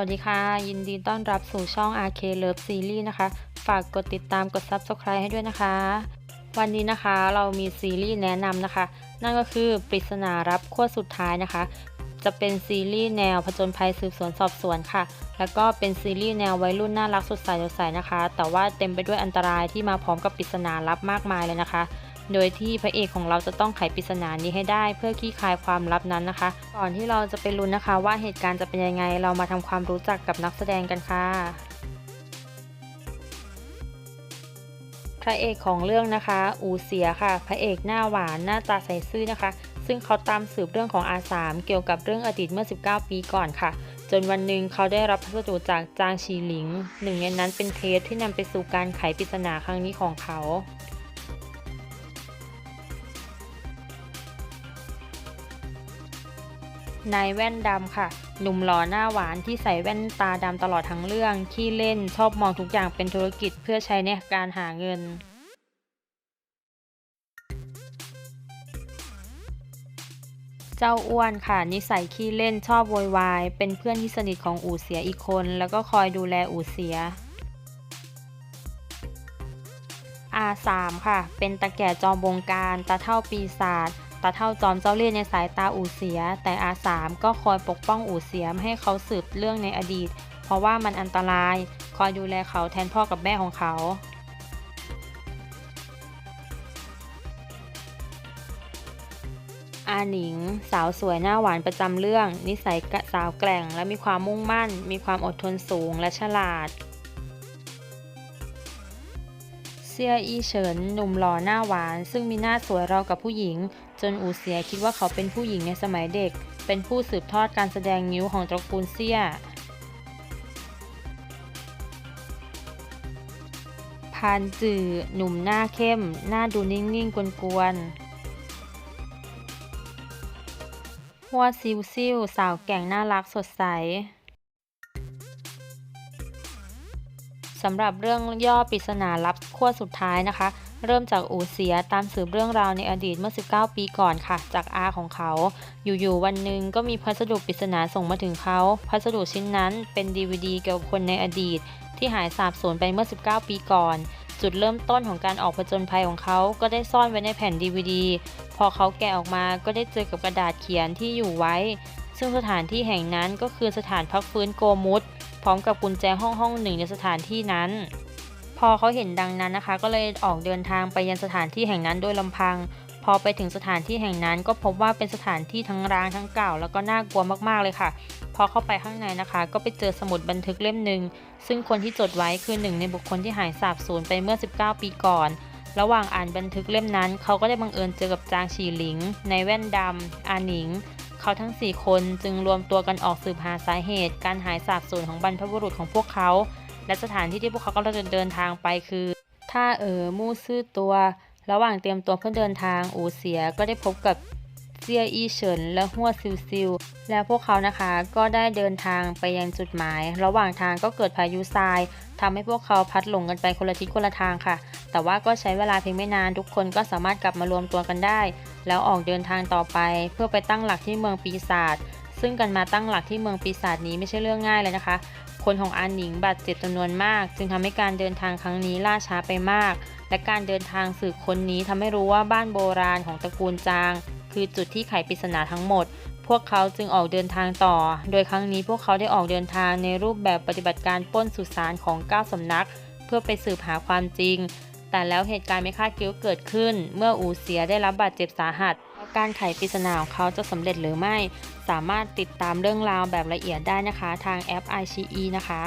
วัสดีค่ะ ยินดีต้อนรับสู่ช่อง RK Love Series นะคะ ฝากกดติดตามกด Subscribe ให้ด้วยนะคะ วันนี้นะคะเรามีซีรีส์แนะนำนะคะ นั่นก็คือปริศนารับขั้วสุดท้ายนะคะ จะเป็นซีรีส์แนวผจญภัยสืบสวนสอบสวนค่ะ แล้วก็เป็นซีรีส์แนววัยรุ่นน่ารักสดใสสดใสนะคะ แต่ว่าเต็มไปด้วยอันตรายที่มาพร้อมกับปริศนาลับมากมายเลยนะคะ โดยที่พระเอกของเราจะต้องไขปริศนานี้ให้ได้ เพื่อคลี่คลายความลับนั้นนะคะ ก่อนที่เราจะไปลุ้นนะคะ ว่าเหตุการณ์จะเป็นยังไง เรามาทำความรู้จักกับนักแสดงกันค่ะพระเอกของเรื่องนะคะ อูเสียค่ะ พระเอกหน้าหวานหน้าตาใสซื่อนะคะ ซึ่งเขาตามสืบเรื่องของอาสามเกี่ยวกับเรื่องอดีตเมื่อ 19 ปีก่อนค่ะ จนวันหนึ่งเขาได้รับพัสดุจากจางชีหลิง หนึ่งในนั้นเป็นเทปที่นำไปสู่การไขปริศนาครั้งนี้ของเขา นายแว่นดำค่ะ หนุ่มหล่อหน้าหวานที่ใส่แว่นตาดำตลอดทั้งเรื่องขี้เล่นชอบมองทุกอย่างเป็นธุรกิจเพื่อใช้ในการหาเงินเจ้าอ้วนค่ะ นิสัยขี้เล่นชอบโวยวาย เป็นเพื่อนที่สนิทของอู่เสียอีกคน แล้วก็คอยดูแลอู่เสีย R3 ค่ะ เป็นตาแก่จอมบงการตาเท่าปีศาจ ตาเท่าจอมเจ้าเล่ห์ในสายตาอู่เสีย แต่ R3 ก็คอยปกป้องอู่เสียไม่ให้เขาสืบเรื่องในอดีต เพราะว่ามันอันตราย คอยดูแลเขาแทนพ่อกับแม่ของเขาอาหนิง สาวสวยหน้าหวานประจำเรื่อง นิสัยสาวแกร่ง และมีความมุ่งมั่น มีความอดทนสูงและฉลาด เซียอีเฉินหนุ่มหล่อหน้าหวาน ซึ่งมีหน้าสวยราวกับผู้หญิง จนอูเสียคิดว่าเขาเป็นผู้หญิงในสมัยเด็ก เป็นผู้สืบทอดการแสดงนิ้วของตระกูลเซียพานจื่อหนุ่มหน้าเข้ม หน้าดูนิ่ง ๆ กวนๆหัวซิวซิวสาวแก่งน่ารักสดใสสำหรับเรื่องย่อปริศนาลับขั้วสุดท้ายนะคะ เริ่มจากอูเสียตามสืบเรื่องราวในอดีตเมื่อ 19 ปีก่อนค่ะ จากอาของเขา อยู่ๆวันหนึ่งก็มีพัสดุปริศนาส่งมาถึงเขา พัสดุชิ้นนั้นเป็นดีวดีเกี่ยวกับคนในอดีต ที่หายสาบสูญไปเมื่อ 19 ปีก่อน จุดเริ่มต้นของการออกผจญภัยของเขาก็ได้ซ่อนไว้ในแผ่นดีวดีพอเขาแกะออกมาก็ได้เจอกับกระดาษเขียนที่อยู่ไว้ ซึ่งสถานที่แห่งนั้นก็คือสถานพักฟื้นโกมุตพร้อมกับกุญแจห้องห้องหนึ่งในสถานที่นั้น พอเขาเห็นดังนั้นนะคะ ก็เลยออกเดินทางไปยังสถานที่แห่งนั้นโดยลำพัง พอไปถึงสถานที่แห่งนั้นก็พบว่าเป็นสถานที่ทั้งร้างทั้งเก่า แล้วก็น่ากลัวมากๆเลยค่ะ พอเข้าไปข้างในนะคะ ก็ไปเจอสมุดบันทึกเล่มหนึ่งซึ่งคนที่จดไว้คือหนึ่งในบุคคลที่หายสาบสูญไปเมื่อ 19 ปีก่อนระหว่างอ่านบันทึกเล่มนั้น เขาก็ได้บังเอิญเจอกับจางฉีหลิง ในแว่นดำอาหนิง เขาทั้ง 4 คนจึงรวมตัวกันออกสืบหาสาเหตุ การหายสาบสูญของบรรพบุรุษของพวกเขา และสถานที่ที่พวกเขากำลังจะเดินทางไปคือ ท่าเอ๋อมู่ซื่อตัว ระหว่างเตรียมตัวเพื่อเดินทางอูเสียก็ได้พบกับเซียอี้เฉินและหัวซิวซิวและพวกเขานะคะก็ได้เดินทางไปยังจุดหมาย ระหว่างทางก็เกิดพายุทรายทำให้พวกเขาพัดหลงกันไปคนละทิศคนละทางค่ะ แต่ว่าก็ใช้เวลาเพียงไม่นานทุกคนก็สามารถกลับมารวมตัวกันได้ แล้วออกเดินทางต่อไป เพื่อไปตั้งหลักที่เมืองปีศาจ ซึ่งการมาตั้งหลักที่เมืองปีศาจนี้ไม่ใช่เรื่องง่ายเลยนะคะ คนของอาหนิงบาดเจ็บจำนวนมาก จึงทำให้การเดินทางครั้งนี้ล่าช้าไปมาก และการเดินทางสืบคนนี้ทำให้รู้ว่าบ้านโบราณของตระกูลจาง คือจุดที่ไขปริศนาทั้งหมด พวกเขาจึงออกเดินทางต่อ โดยครั้งนี้พวกเขาได้ออกเดินทางในรูปแบบปฏิบัติการป้นสุสานของเก้าสำนัก เพื่อไปสืบหาความจริง แต่แล้วเหตุการณ์ไม่คาดคิดเกิดขึ้น เมื่ออูเสียได้รับบาดเจ็บสาหัส การไขปริศนาของเขาจะสำเร็จหรือไม่ สามารถติดตามเรื่องราวแบบละเอียดได้นะคะ ทางแอป i อ e นะคะ